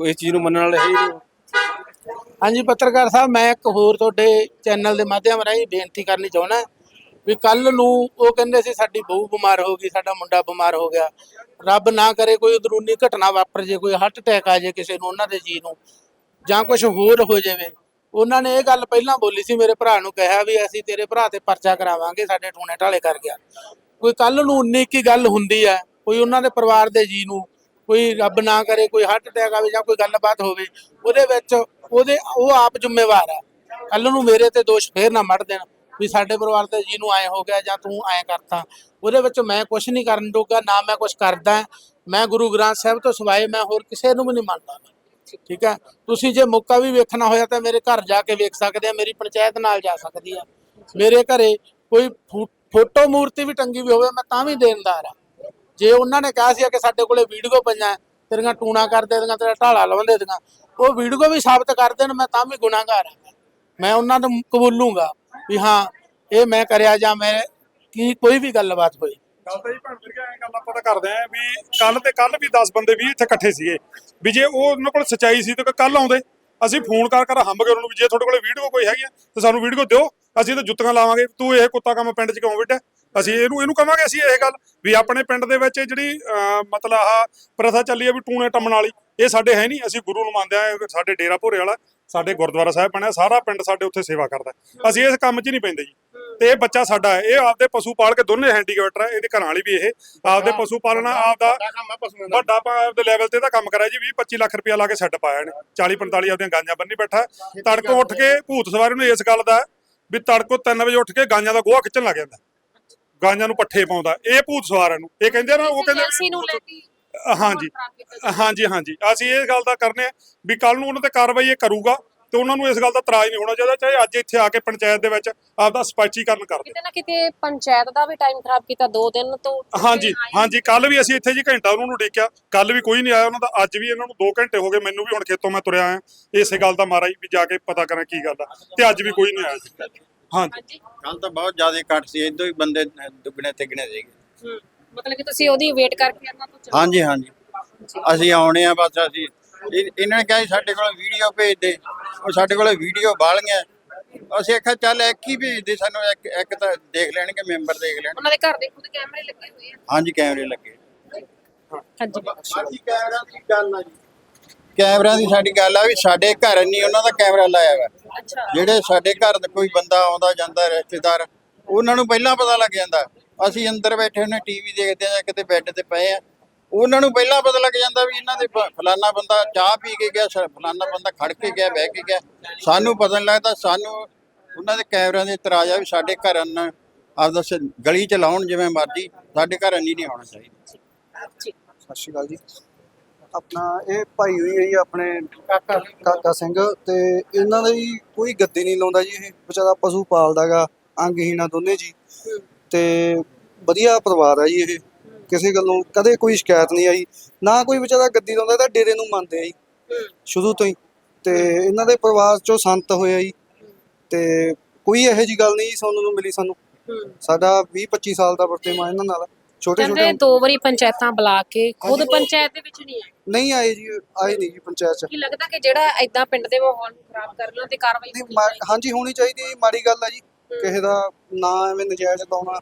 ਕੋਈ ਇਸ ਚੀਜ਼ ਨੂੰ ਮੰਨਣ ਵਾਲੇ ਹੈ ਹੀ ਨਹੀਂ। ਹਾਂਜੀ ਪੱਤਰਕਾਰ ਸਾਹਿਬ ਮੈਂ ਇੱਕ ਹੋਰ ਤੁਹਾਡੇ ਚੈਨਲ ਦੇ ਮਾਧਿਅਮ ਰਾਹੀਂ ਬੇਨਤੀ ਕਰਨੀ ਚਾਹੁੰਦਾ। ਵੀ ਕੱਲ ਨੂੰ ਉਹ ਕਹਿੰਦੇ ਸੀ ਸਾਡੀ ਬਹੂ ਬਿਮਾਰ ਹੋ ਗਈ, ਸਾਡਾ ਮੁੰਡਾ ਬਿਮਾਰ ਹੋ ਗਿਆ। ਰੱਬ ਨਾ ਕਰੇ ਕੋਈ ਅੰਦਰੂਨੀ ਘਟਨਾ ਵਾਪਰ ਜੇ, ਕੋਈ ਹਾਰਟ ਅਟੈਕ ਆ ਜੇ ਕਿਸੇ ਨੂੰ, ਉਹਨਾਂ ਦੇ ਜੀ ਨੂੰ, ਜਾਂ ਕੁਝ ਹੋਰ ਹੋ ਜਾਵੇ। ਉਹਨਾਂ ਨੇ ਇਹ ਗੱਲ ਪਹਿਲਾਂ ਬੋਲੀ ਸੀ, ਮੇਰੇ ਭਰਾ ਨੂੰ ਕਿਹਾ ਵੀ ਅਸੀਂ ਤੇਰੇ ਭਰਾ ਤੇ ਪਰਚਾ ਕਰਾਵਾਂਗੇ, ਸਾਡੇ ਟੂਣੇ ਢਾਲੇ ਕਰ ਗਿਆ। ਕੋਈ ਕੱਲ ਨੂੰ ਉਨੀ ਕੀ ਗੱਲ ਹੁੰਦੀ ਹੈ ਕੋਈ ਉਹਨਾਂ ਦੇ ਪਰਿਵਾਰ ਦੇ ਜੀ ਨੂੰ, ਕੋਈ ਰੱਬ ਨਾ ਕਰੇ, ਕੋਈ ਹਾਰਟ ਅਟੈਕ ਆਵੇ ਜਾਂ ਕੋਈ ਗੱਲਬਾਤ ਹੋਵੇ, ਉਹਦੇ ਵਿੱਚ ਉਹਦੇ, ਉਹ ਆਪ ਜ਼ਿੰਮੇਵਾਰ ਹੈ ਕੱਲ ਨੂੰ ਮੇਰੇ ਤੇ ਦੋਸ਼ ਫੇਰ ਨਾ ਮੜ ਦੇਣ। ਵੀ ਸਾਡੇ ਪਰਿਵਾਰ ਦੇ ਜੀ ਨੂੰ ਐ ਹੋ ਗਿਆ ਜਾਂ ਤੂੰ ਐ ਕਰਤਾ। ਉਹਦੇ ਵਿੱਚ ਮੈਂ ਕੁਝ ਨਹੀਂ ਕਰਨ ਜੋਗਾ, ਨਾ ਮੈਂ ਕੁਝ ਕਰਦਾ। ਮੈਂ ਗੁਰੂ ਗ੍ਰੰਥ ਸਾਹਿਬ ਤੋਂ ਸਿਵਾਏ ਮੈਂ ਹੋਰ ਕਿਸੇ ਨੂੰ ਵੀ ਨਹੀਂ ਮੰਨਦਾ। ਠੀਕ ਹੈ? ਤੁਸੀਂ ਜੇ ਮੌਕਾ ਵੀ ਵੇਖਣਾ ਹੋਇਆ ਤਾਂ ਮੇਰੇ ਘਰ ਜਾ ਕੇ ਵੇਖ ਸਕਦੇ ਆ, ਮੇਰੀ ਪੰਚਾਇਤ ਨਾਲ ਜਾ ਸਕਦੀ ਆ। ਮੇਰੇ ਘਰੇ ਕੋਈ ਫੋ- ਫੋਟੋ ਮੂਰਤੀ ਵੀ ਟੰਗੀ ਵੀ ਹੋਵੇ, ਮੈਂ ਤਾਂ ਵੀ ਦੇਣਦਾਰ ਆ। ਜੇ ਉਹਨਾਂ ਨੇ ਕਿਹਾ ਸੀ ਕਿ ਸਾਡੇ ਕੋਲੇ ਵੀਡੀਓ ਪਈਆਂ, ਤੇਰੀਆਂ ਟੂਣਾ ਕਰਦੇ ਦੀਆਂ ਤੇਰਾ ਢਾਲਾ ਲਵਾਉਂਦੇ ਦੀਆਂ ਉਹ ਵੀਡੀਓ ਵੀ ਸਾਬਤ ਕਰਦੇ ਨੇ ਮੈਂ ਤਾਂ ਵੀ ਗੁਨਾਹਗਾਰ ਆ। ਮੈਂ ਉਹਨਾਂ ਨੂੰ ਕਬੂਲੂੰਗਾ। ਵੀ ਹਾਂ ਇਹ ਮੈਂ ਕਰਿਆ ਜਾਂ ਮੈਂ ਕੀ ਕੋਈ ਵੀ ਗੱਲਬਾਤ ਹੋਈ। ਗੱਲ ਤਾਂ ਜੀ ਭੈਣ ਵੀਰ ਐਂ ਗੱਲ ਆਪਾਂ ਤਾਂ ਕਰਦੇ ਆਂ ਵੀ ਕੱਲ ਤੇ ਕੱਲ ਵੀ 10 ਬੰਦੇ ਵੀ ਇੱਥੇ ਇਕੱਠੇ ਸੀਗੇ। ਵੀ ਜੇ ਉਹ ਉਹਨਾਂ ਕੋਲ ਸਚਾਈ ਸੀ ਤਾਂ ਕੱਲ ਆਉਂਦੇ। ਅਸੀਂ ਫੋਨ ਕਰ ਕਰ ਹੰਬ ਕੇ ਉਹਨਾਂ ਨੂੰ ਵੀ ਜੇ ਤੁਹਾਡੇ ਕੋਲ ਵੀਡੀਓ ਕੋਈ ਹੈਗੀ ਆ ਤਾਂ ਸਾਨੂੰ ਵੀਡੀਓ ਦਿਓ। ਅਸੀਂ ਤਾਂ ਜੁੱਤੀਆਂ ਲਾਵਾਂਗੇ ਤੂੰ ਇਹ ਕੁੱਤਾ ਕੰਮ ਪਿੰਡ 'ਚ ਕਿਉਂ ਵਿੱਢਿਆ? ਅਸੀਂ ਇਹਨੂੰ ਇਹਨੂੰ ਕਵਾਂਗੇ ਅਸੀਂ ਇਹ ਗੱਲ ਵੀ ਆਪਣੇ ਪਿੰਡ ਦੇ ਵਿੱਚ ਜਿਹੜੀ ਅਹ, ਮਤਲਬ ਆਹ ਪ੍ਰਥਾ ਚੱਲੀ ਆ ਵੀ ਟੂਣੇ ਟੰਮਣ ਵਾਲੀ ਇਹ ਸਾਡੇ ਹੈ ਨਹੀਂ। ਅਸੀਂ ਗੁਰੂ ਨੂੰ ਮੰਨਦੇ ਆ ਸਾਡੇ ਡੇਰਾ ਭੋਰੇ ਵਾਲਾ। ਸਾਡੇ ਗੁਰਦੁਆਰਾ ਸਾਹਿਬ ਬਣਿਆ ਸਾਰਾ ਪਿੰਡ ਸਾਡੇ ਉੱਥੇ ਸੇਵਾ ਕਰਦਾ ਅਸੀਂ ਇਸ ਕੰਮ 'ਚ ਨਹੀਂ ਪੈਂਦੇ ਜੀ। ਤੇ ਇਹ ਬੱਚਾ ਸਾਡਾ ਹੈ। ਇਹ ਆਪਦੇ ਪਸ਼ੂ ਪਾਲ ਕੇ ਦੋਨੇ ਹੈਂਡੀਕੈਪਟਰ ਹੈ ਇਹਦੇ ਘਰਾਂ ਵਾਲੀ ਵੀ ਇਹ। ਆਪਦੇ ਪਸ਼ੂ ਪਾਲਣਾ ਆਪਦਾ ਵੱਡਾ ਆਪਾਂ ਆਪਦੇ ਲੈਵਲ ਤੇ ਇਹਦਾ ਕੰਮ ਕਰਿਆ ਜੀ। 20 25 ਲੱਖ ਰੁਪਇਆ ਲਾ ਕੇ ਸੈੱਟ ਪਾਇਆ ਇਹਨੇ। 40 45 ਆਪਦੀਆਂ ਗਾਂਜਾਂ ਬੰਨੀ ਬੈਠਾ ਤੜਕੋਂ ਉੱਠ ਕੇ ਭੂਤ ਸਵਾਰੀ ਨੂੰ ਇਸ ਗੱਲ ਦਾ ਵੀ ਤੜਕੋਂ 3 ਵਜੇ ਉੱਠ ਕੇ ਗਾਂਜਾਂ ਦਾ ਗੋਹਾ ਖਿੱਚਣ ਲੱਗ ਜਾਂਦਾ ਗਾਂਜਾਂ ਨੂੰ ਪੱਠੇ ਪਾਉਂਦਾ ਇਹ ਭੂਤ ਸਵਾਰਾਂ ਨੂੰ ਇਹ ਕਹਿੰਦੇ ਨਾ ਉਹ ਕਹਿੰਦੇ ਨੂੰ ਹਾਂਜੀ। ਹਾਂਜੀ ਹਾਂਜੀ। ਅਸੀਂ ਇਹ ਗੱਲ ਦਾ ਕਰਨੇ ਆ ਵੀ ਕੱਲ ਨੂੰ ਉਹਨਾਂ ਤੇ ਕਾਰਵਾਈ ਇਹ ਕਰੂਗਾ ਤੇ ਉਹਨਾਂ ਨੂੰ ਇਸ ਗੱਲ ਦਾ ਇਤਰਾਜ਼ ਨਹੀਂ ਹੋਣਾ ਚਾਹੀਦਾ ਚਾਹੇ ਅੱਜ ਇੱਥੇ ਆ ਕੇ ਪੰਚਾਇਤ ਦੇ ਵਿੱਚ ਆਪਦਾ ਸਪਸ਼ਟੀਕਰਨ ਕਰ ਕਿਤੇ ਨਾ ਕਿਤੇ ਪੰਚਾਇਤ ਦਾ ਵੀ ਟਾਈਮ ਖਰਾਬ ਕੀਤਾ ਦੋ ਦਿਨ ਤੋਂ ਹਾਂਜੀ ਹਾਂਜੀ ਕੱਲ ਵੀ ਅਸੀਂ ਇੱਥੇ ਜੀ ਘੰਟਾ ਉਹਨਾਂ ਨੂੰ ਡੇਕਿਆ ਕੱਲ ਵੀ ਕੋਈ ਨਹੀਂ ਆਇਆ ਉਹਨਾਂ ਦਾ ਅੱਜ ਵੀ ਇਹਨਾਂ ਨੂੰ 2 ਘੰਟੇ ਹੋ ਗਏ ਮੈਨੂੰ ਵੀ ਹੁਣ ਖੇਤੋਂ ਮੈਂ ਤੁਰਿਆ ਆਇਆ ਇਸੇ ਗੱਲ ਦਾ ਮਾਰਾ ਹੀ ਵੀ ਜਾ ਕੇ ਪਤਾ ਕਰਾਂ ਕੀ ਗੱਲ ਆ ਤੇ ਅੱਜ ਵੀ ਕੋਈ ਨਹੀਂ ਆਇਆ ਜੀ। ਹਾਂਜੀ। ਕੱਲ ਤਾਂ ਬਹੁਤ ਜ਼ਿਆਦਾ ਘੱਟ ਸੀ ਇਦੋਂ ਹੀ ਬੰਦੇ ਦੁੱਗਣੇ ਤਿੱਗਣੇ ਸੀਗੇ। ਹੂੰ। ਮਤਲਬ ਕਿ ਤੁਸੀਂ ਉਹਦੀ ਵੇਟ ਕਰਕੇ ਚਲੋ ਹਾਂਜੀ ਹਾਂਜੀ। ਅਸੀਂ ਆਉਣੇ ਆ ਬਸ ਅਸੀਂ। ਇਹ- ਇਹਨਾਂ ਨੇ ਕਿਹਾ ਸੀ ਸਾਡੇ ਕੋਲ ਵੀਡੀਓ ਭੇਜ ਦੇ। ਉਹ ਸਾਡੇ ਕੋਲ ਵੀਡੀਓ ਬਾਲੀਆਂ ਅਸੀਂ ਆਖਿਆ ਚੱਲ ਇੱਕ ਹੀ ਭੇਜ ਦੇ ਸਾਨੂੰ ਇੱਕ ਇੱਕ ਤਾਂ ਦੇਖ ਲੈਣਗੇ ਮੈਂਬਰ ਦੇਖ ਲੈਣ ਉਹਨਾਂ ਦੇ ਘਰ ਦੇ ਖੁਦ ਕੈਮਰੇ ਲੱਗੇ ਹੋਏ ਆ। ਹਾਂਜੀ ਕੈਮਰੇ ਲੱਗੇ। ਹਾਂਜੀ। ਕੈਮਰਾ ਦੀ ਗੱਲ ਆ ਜੀ। ਕੈਮਰਾ ਦੀ ਸਾਡੀ ਗੱਲ ਆ ਵੀ ਸਾਡੇ ਘਰ ਨਹੀਂ ਉਹਨਾਂ ਦਾ ਕੈਮਰਾ ਲਾਇਆ ਵਾ ਅੱਛਾ। ਜਿਹੜੇ ਸਾਡੇ ਘਰ ਦਾ ਕੋਈ ਬੰਦਾ ਆਉਂਦਾ ਜਾਂਦਾ ਰਿਸ਼ਤੇਦਾਰ ਉਹਨਾਂ ਨੂੰ ਪਹਿਲਾਂ ਪਤਾ ਲੱਗ ਜਾਂਦਾ। ਅਸੀਂ ਅੰਦਰ ਬੈਠੇ ਹੁੰਨੇ ਟੀਵੀ ਦੇਖਦੇ ਆ ਜਾਂ ਕਿਤੇ ਬੈੱਡ ਤੇ ਪਏ ਆ ਉਹਨਾਂ ਨੂੰ ਪਹਿਲਾਂ ਪਤਾ ਲੱਗ ਜਾਂਦਾ ਵੀ ਇਹਨਾਂ ਦੇ ਫਲਾਨਾ ਬੰਦਾ ਚਾਹ ਪੀ ਕੇ ਗਿਆ ਸ- ਫਲਾਨਾ ਬੰਦਾ ਖੜ ਕੇ ਗਿਆ ਬਹਿ ਕੇ ਗਿਆ। ਸਾਨੂੰ ਪਤਾ ਨਹੀਂ ਲੱਗਦਾ ਸਾਨੂੰ ਉਹਨਾਂ ਦੇ ਕੈਮਰਿਆਂ ਦੇ ਇਤਰਾਜ਼ ਆ ਵੀ ਸਾਡੇ ਘਰ ਨ ਆਪਦਾ ਸ- ਗਲੀ ਚ ਲਾਉਣ ਜਿਵੇਂ ਮਰਜ਼ੀ ਸਾਡੇ ਘਰ ਨਹੀਂ ਨਹੀਂ ਆਉਣਾ ਚਾਹੀਦਾ। ਸਤਿ ਸ਼੍ਰੀ ਅਕਾਲ ਜੀ। ਆਪਣਾ ਇਹ ਭਾਈ ਹੋਈ ਹੈ ਜੀ ਆਪਣੇ ਕਾਕਾ। ਕਾਕਾ ਸਿੰਘ ਤੇ ਇਹਨਾਂ ਦਾ ਜੀ ਕੋਈ ਗੱਦੀ ਨਹੀਂ ਲਾਉਂਦਾ ਜੀ ਇਹ। ਵਿਚਾਰਾ ਪਸ਼ੂ ਪਾਲਦਾਗਾ ਅੰਗਹੀਣ ਆ ਦੋਨੇ ਜੀ। ਤੇ ਵਧੀਆ ਪਰਿਵਾਰ ਹੈ ਜੀ ਇਹ। ਕਿਸੇ ਗੱਲੋਂ ਕਦੇ ਕੋਈ ਸ਼ਿਕਾਇਤ ਨਹੀਂ ਆਈ ਨਾ ਕੋਈ ਵਿਚਾਰਾ ਗੱਦੀ ਲਾਉਂਦਾ ਤਾਂ ਡੇਰੇ ਨੂੰ ਮੰਨਦੇ ਆ ਜੀ। ਸ਼ੁਰੂ ਤੋਂ ਹੀ। ਤੇ ਇਹਨਾਂ ਦੇ ਪਰਿਵਾਰ ਚੋਂ ਸੰਤ ਹੋਇਆ ਜੀ। ਤੇ ਕੋਈ ਇਹੋ ਜੀ ਗੱਲ ਨਹੀਂ ਜੀ ਸੁਣਨ ਨੂੰ ਮਿਲੀ ਸਾਨੂੰ। ਸਾਡਾ 20 25 ਸਾਲ ਦਾ ਵਰਤੇਮਾ ਇਹਨਾਂ ਨਾਲ। ਛੋਟੇ ਕਹਿੰਦੇ ਛੋਟੇ ਦੋ ਵਾਰੀ ਪੰਚਾਇਤਾਂ ਬੁਲਾ ਕੇ ਖੁਦ ਪੰਚਾਇਤ ਦੇ ਵਿੱਚ ਨਹੀਂ ਆਏ? ਨਹੀਂ ਆਏ ਜੀ ਆਏ ਨਹੀਂ ਜੀ ਪੰਚਾਇਤ ਚ। ਕੀ ਲੱਗਦਾ ਕਿ ਜਿਹੜਾ ਐਦਾਂ ਪਿੰਡ ਦੇ ਮਾਹੌਲ ਨੂੰ ਖਰਾਬ ਕਰਨਾ ਤੇ ਕਾਰਵਾਈ ਨਹੀਂ ਹੋਣੀ ਮਾ- ਚਾਹੀਦੀ? ਹਾਂਜੀ ਹੋਣੀ ਚਾਹੀਦੀ ਹੈ ਮਾੜੀ ਗੱਲ ਆ ਜੀ। ਕਿਸੇ ਦਾ ਨਾਂ ਐਵੇਂ ਨਜਾਇਜ਼ ਲਾਉਣਾ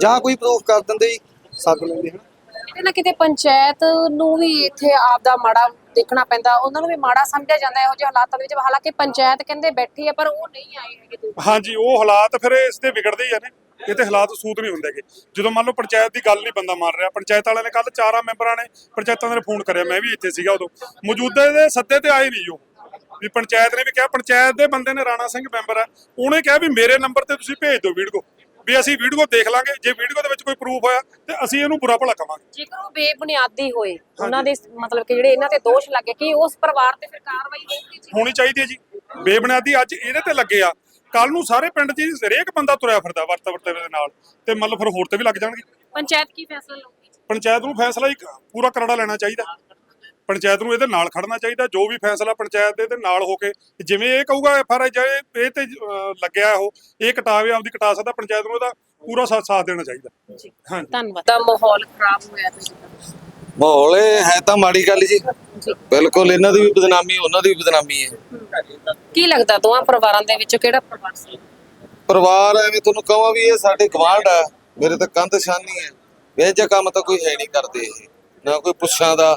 ਜਾਂ ਕੋਈ ਪ੍ਰੂਫ ਕਰ ਦਿੰਦੇ ਜੀ। ਸੱਦ ਲੈਂਦੇ ਹਨ। ਕਿਤੇ ਨਾ ਕਿਤੇ ਪੰਚਾਇਤ ਨੂੰ ਵੀ ਇੱਥੇ ਆਪ ਦਾ ਮਾੜਾ ਦੇਖਣਾ ਪੈਂਦਾ। ਉਹਨਾਂ ਨੂੰ ਵੀ ਮਾੜਾ ਸਮਝਿਆ ਜਾਂਦਾ ਇਹੋ ਜਿਹੇ ਹਾਲਾਤਾਂ ਦੇ ਵਿੱਚ। ਹਾਲਾਂਕਿ ਪੰਚਾਇਤ ਕਹਿੰਦੇ ਬੈਠੀ ਆ ਪਰ ਉਹ ਨਹੀਂ ਆਏ ਹੈਗੇ ਦੋ। ਹਾਂਜੀ ਉਹ ਹਾਲਾਤ ਫਿਰ ਇਸ ਤੇ ਵਿਗੜਦੇ ਹੀ ਆ ਨੇ। ਇਹ ਤੇ ਹਾਲਾਤ ਸੂਤ ਨਹੀਂ ਹੁੰਦੇਗੇ ਜਦੋਂ ਮੰਨ ਲਓ ਪੰਚਾਇਤ ਦੀ ਗੱਲ ਨਹੀਂ ਬੰਦਾ ਮੰਨ ਰਿਹਾ। ਪੰਚਾਇਤ ਵਾਲਿਆਂ ਨੇ ਕੱਲ ਚਾਰਾਂ ਮੈਂਬਰਾਂ ਨੇ ਪੰਚਾਇਤਾਂ ਦੇ ਫੋਨ ਕਰਿਆ। ਮੈਂ ਵੀ ਇੱਥੇ ਸੀਗਾ ਉਦੋਂ। ਮੌਜੂਦਾ ਦੇ ਸੱਦੇ ਤੇ ਆਏ ਨਹੀਂ ਉਹ। ਵੀ ਪੰਚਾਇਤ ਨੇ ਵੀ ਕਿਹਾ ਪੰਚਾਇਤ ਦੇ ਬੰਦੇ ਨੇ ਰਾਣਾ ਸਿੰਘ ਮੈਂਬਰ ਆ। ਉਹਨੇ ਕਿਹਾ ਵੀ ਮੇਰੇ ਨੰਬਰ ਤੇ ਤੁਸੀਂ ਭੇਜ ਦਿਓ ਵੀਡੀਓ। ਵੀ ਅਸੀਂ ਵੀਡੀਓ ਦੇਖ ਲਾਂਗੇ ਜੇ ਵੀਡੀਓ ਦੇ ਵਿੱਚ ਕੋਈ ਪ੍ਰੂਫ ਹੋਇਆ ਤੇ ਅਸੀਂ ਇਹਨੂੰ ਬੁਰਾ ਭਲਾ ਕਵਾਂਗੇ। ਜੇਕਰ ਉਹ ਬੇਬੁਨਿਆਦੀ ਹੋਏ ਉਹਨਾਂ ਦੇ ਮਤਲਬ ਕਿ ਜਿਹੜੇ ਇਹਨਾਂ ਤੇ ਦੋਸ਼ ਲੱਗੇ ਕਿ ਉਸ ਪਰਿਵਾਰ ਤੇ ਫਿਰ ਕਾਰਵਾਈ ਹੋਊਗੀ ਜੀ ਹੋਣੀ ਚਾਹੀਦੀ ਹੈ ਜੀ। ਬੇਬੁਨਿਆਦੀ ਅੱਜ ਇਹਦੇ ਤੇ ਲੱਗੇ ਆ। ਕੱਲ ਨੂੰ ਸਾਰੇ ਪਿੰਡ 'ਚ ਹਰੇਕ ਬੰਦਾ ਤੁਰਿਆ ਫਿਰਦਾ ਵਰਤ ਵਰਤੇ ਦੇ ਨਾਲ ਤੇ ਮਤਲਬ ਫਿਰ ਹੋਰ ਤੇ ਵੀ ਲੱਗ ਜਾਣਗੇ। ਪੰਚਾਇਤ ਕੀ ਫੈਸਲਾ ਲਊਗੀ ਪੰਚਾਇਤ ਨੂੰ ਫੈਸਲਾ ਹੀ ਪੂਰਾ ਕਰੜਾ ਲੈਣਾ ਚਾਹੀਦਾ। ਪੰਚਾਇਤ ਨੂੰ ਇਹਦੇ ਨਾਲ ਖੜਨਾ ਚਾਹੀਦਾ ਜੋ ਵੀ ਫੈਸਲਾ ਪੰਚਾਇਤ ਦੇ ਤੇ ਨਾਲ ਹੋ ਕੇ ਜਿਵੇਂ ਇਹ ਕਹੂਗਾ ਐਫ ਆਰ ਆਈ ਜਾਏ ਇਹ ਤੇ ਲੱਗਿਆ ਉਹ ਇਹ ਕਟਾਵੇ ਆਪਦੀ ਕਟਾ ਸਕਦਾ ਪੰਚਾਇਤ ਨੂੰ ਇਹਦਾ ਪੂਰਾ ਸਾਥ ਸਾਥ ਦੇਣਾ ਚਾਹੀਦਾ। ਜੀ ਹਾਂਜੀ। ਧੰਨਵਾਦ। ਦਾ ਮਾਹੌਲ ਖਰਾਬ ਹੋਇਆ ਤੇ ਜਿੱਦਾਂ ਮਾਹੌਲ ਹੈ ਤਾਂ ਮਾੜੀ ਗੱਲ ਜੀ। ਬਿਲਕੁਲ ਇਹਨਾਂ ਦੀ ਵੀ ਬਦਨਾਮੀ ਉਹਨਾਂ ਦੀ ਵੀ ਬਦਨਾਮੀ ਹੈ। ਕੀ ਲੱਗਦਾ ਦੋਵਾਂ ਪਰਿਵਾਰਾਂ ਦੇ ਵਿੱਚੋਂ ਕਿਹੜਾ ਪਰਿਵਾਰ ਸੀ ਪਰਿਵਾਰ ਐਵੇਂ ਤੁਹਾਨੂੰ ਕਹਾਂ ਵੀ ਇਹ ਸਾਡੇ ਗਵਾਂਢ ਆ ਮੇਰੇ ਤਾਂ ਕੰਧ ਛਾਨੀ ਹੈ। ਇਹ ਜਿਹਾ ਕੰਮ ਤਾਂ ਕੋਈ ਹੈ ਨਹੀਂ ਕਰਦੇ ਇਹ। ਨਾ ਕੋਈ ਪੁੱਛਾਂ ਦਾ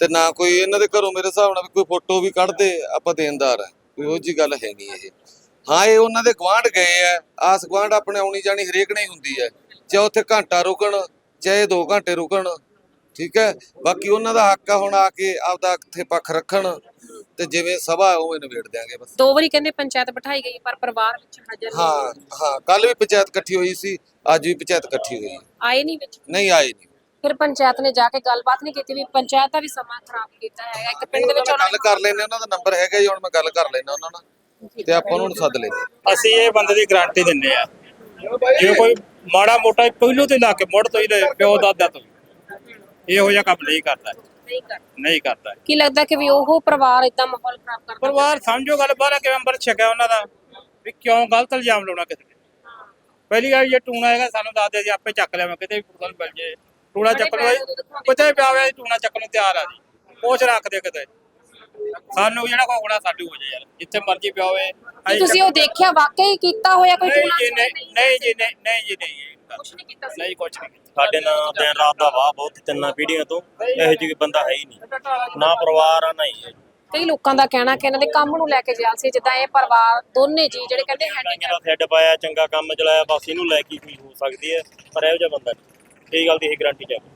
ਤੇ ਨਾ ਕੋਈ ਇਹਨਾਂ ਦੇ ਘਰੋਂ ਮੇਰੇ ਹਿਸਾਬ ਨਾਲ ਕੋਈ ਫੋਟੋ ਵੀ ਕੱਢਦੇ ਆਪਾਂ ਦੇਣਦਾਰ ਆ ਕੋਈ ਉਹ ਜੀ ਗੱਲ ਹੈ ਨਹੀਂ ਇਹ। ਹਾਂ ਇਹ ਉਹਨਾਂ ਦੇ ਗਵਾਂਢ ਗਏ ਆ। ਆਸ ਗਵਾਂਢ ਆਪਣੇ ਆਉਣੀ ਜਾਣੀ ਹਰੇਕ ਨਹੀਂ ਹੁੰਦੀ ਹੈ। ਚਾਹੇ ਉੱਥੇ ਘੰਟਾ ਰੁਕਣ ਚਾਹੇ 2 ਘੰਟੇ ਰੁਕਣ ਠੀਕ ਹੈ? ਬਾਕੀ ਉਹਨਾਂ ਦਾ ਹੱਕ ਆ ਹੁਣ ਆ ਕੇ ਆਪਦਾ ਇੱਥੇ ਪੱਖ ਰੱਖਣ ਤੇ ਜਿਵੇਂ ਸਭਾ ਉਵੇਂ ਨਿਬੇੜ ਦਿਆਂਗੇ ਬਸ। ਦੋ ਵਾਰੀ ਕਹਿੰਦੇ ਪੰਚਾਇਤ ਬਿਠਾਈ ਗਈ ਪਰ ਪਰਿਵਾਰ ਵਿੱਚ ਹਾਜ਼ਰ ਨਹੀਂ। ਹਾਂ ਹਾਂ ਕੱਲ ਵੀ ਪੰਚਾਇਤ ਇਕੱਠੀ ਹੋਈ ਸੀ ਅੱਜ ਵੀ ਪੰਚਾਇਤ ਇਕੱਠੀ ਹੋਈ। ਆਏ ਨਹੀਂ ਵਿੱਚ? ਨਹੀਂ ਆਏ ਨਹੀਂ। ਫਿਰ ਪੰਚਾਇਤ ਨੇ ਜਾ ਕੇ ਗੱਲਬਾਤ ਨਹੀਂ ਕੀਤੀ ਵੀ ਪੰਚਾਇਤ ਦਾ ਵੀ ਸਮਾਂ ਖਰਾਬ ਕੀਤਾ ਹੈਗਾ। ਇੱਕ ਪਿੰਡ ਦੇ ਵਿੱਚ ਗੱਲ ਕਰ ਲੈਨੇ ਉਹਨਾਂ ਦਾ ਨੰਬਰ ਹੈਗਾ ਜੀ ਹੁਣ ਮੈਂ ਗੱਲ ਕਰ ਲੈਣਾ ਉਹਨਾਂ ਨਾਲ ਤੇ ਆਪਾਂ ਉਹਨਾਂ ਨੂੰ ਸੱਦ ਲੈਨੇ ਅਸੀਂ ਇਹ ਬੰਦੇ ਦੀ ਗਾਰੰਟੀ ਦਿੰਦੇ ਆ ਜੇ ਕੋਈ ਮਾੜਾ ਮੋਟਾ ਪਹਿਲੋਂ ਤੇ ਲਾ ਕੇ ਮੁੜ ਤੋਂ ਹੀ ਦੇ ਪਿਓ ਦਾਦਾ ਤੋਂ। ਇਹੋ ਜਿਹਾ ਕੰਮ ਨਹੀਂ ਕਰਦਾ। ਨਹੀਂ ਕਰ ਨਹੀਂ ਕਰਦਾ। ਕੀ ਲੱਗਦਾ ਕਿ ਵੀ ਉਹ ਪਰਿਵਾਰ ਇਦਾਂ ਮਾਹੌਲ ਖਰਾਬ ਕਰਦਾ ਪਰਿਵਾਰ ਸਮਝੋ ਗੱਲ ਬਾਹਰ ਕਿਵੇਂ ਅੰਬਰ ਛਕਿਆ ਉਹਨਾਂ ਦਾ। ਵੀ ਕਿਉਂ ਗਲਤ ਇਲਜ਼ਾਮ ਲਾਉਣਾ ਕਿਸੇ ਤੇ ਪਹਿਲੀ ਗੱਲ ਜੇ ਟੂਣਾ ਹੈਗਾ ਸਾਨੂੰ ਦੱਸ ਦੇ ਜੀ ਆਪੇ ਚੱਕ ਲਿਆਵਾਂ ਕਿਤੇ ਵੀ ਫੁਰਸਤ ਮਿਲ ਜੇ। ਟੂਣਾ ਚੱਕਣ ਨੂੰ ਕਿਤੇ ਪਿਆ ਹੋਇਆ ਟੂਣਾ ਚੱਕਣ ਨੂੰ ਤਿਆਰ ਆ ਜੀ। ਪੋਚ ਰੱਖ ਦੇ ਕਿਤੇ। ਸਾਨੂੰ ਜਿਹੜਾ ਕੋਈ ਹੋਣਾ ਸਾਡੂ ਹੋ ਜਾਏ ਯਾਰ। ਜਿੱਥੇ ਮਰਜ਼ੀ ਪਿਆ ਹੋਵੇ ਕੀ ਤੁਸੀਂ ਉਹ ਦੇਖਿਆ ਵਾਕਈ ਕੀਤਾ ਹੋਇਆ ਕੋਈ ਨਹੀਂ ਟੂਣਾ ਜੀ ਨਹੀਂ ਨਹੀਂ ਜੀ ਨਹੀਂ ਨਹੀਂ ਜੀ ਨਹੀਂ ਕੁਛ ਨਹੀਂ ਕੀਤਾ ਨਹੀਂ ਕੁਛ ਨਹੀਂ ਕੀਤਾ। ਸਾਡੇ ਨਾਲ ਦਿਨ ਰਾਤ ਦਾ ਵਾਹ ਬਹੁਤ ਤਿੰਨਾਂ ਪੀੜ੍ਹੀਆਂ ਤੋਂ। ਇਹੋ ਜਿਹੀ ਬੰਦਾ ਹੈ ਹੀ ਨਹੀਂ। ਨਾ ਪਰਿਵਾਰ ਆ ਨਾ ਹੀ ਹੈ। ਕਈ ਲੋਕਾਂ ਦਾ ਕਹਿਣਾ ਕਿ ਇਹਨਾਂ ਦੇ ਕੰਮ ਨੂੰ ਲੈ ਕੇ ਜਿਆ ਸੀ ਜਿੱਦਾਂ ਇਹ ਪਰਿਵਾਰ ਦੋਨੇ ਜੀ ਜਿਹੜੇ ਕਹਿੰਦੇ ਹੈਂਡੀਕੈਪ ਦਾ ਥੈਡ ਪਾਇਆ ਚੰਗਾ ਕੰਮ ਚਲਾਇਆ ਬਸ ਇਹਨੂੰ ਲੈ ਕੇ ਕੋਈ ਹੋ ਸਕਦੀ ਹੈ ਪਰ ਇਹੋ ਜਿਹਾ ਬੰਦਾ ਨਹੀਂ। ਇਹ ਗੱਲ ਦੀ ਇਹ ਗਾਰੰਟੀ ਚਾਹੀਦੀ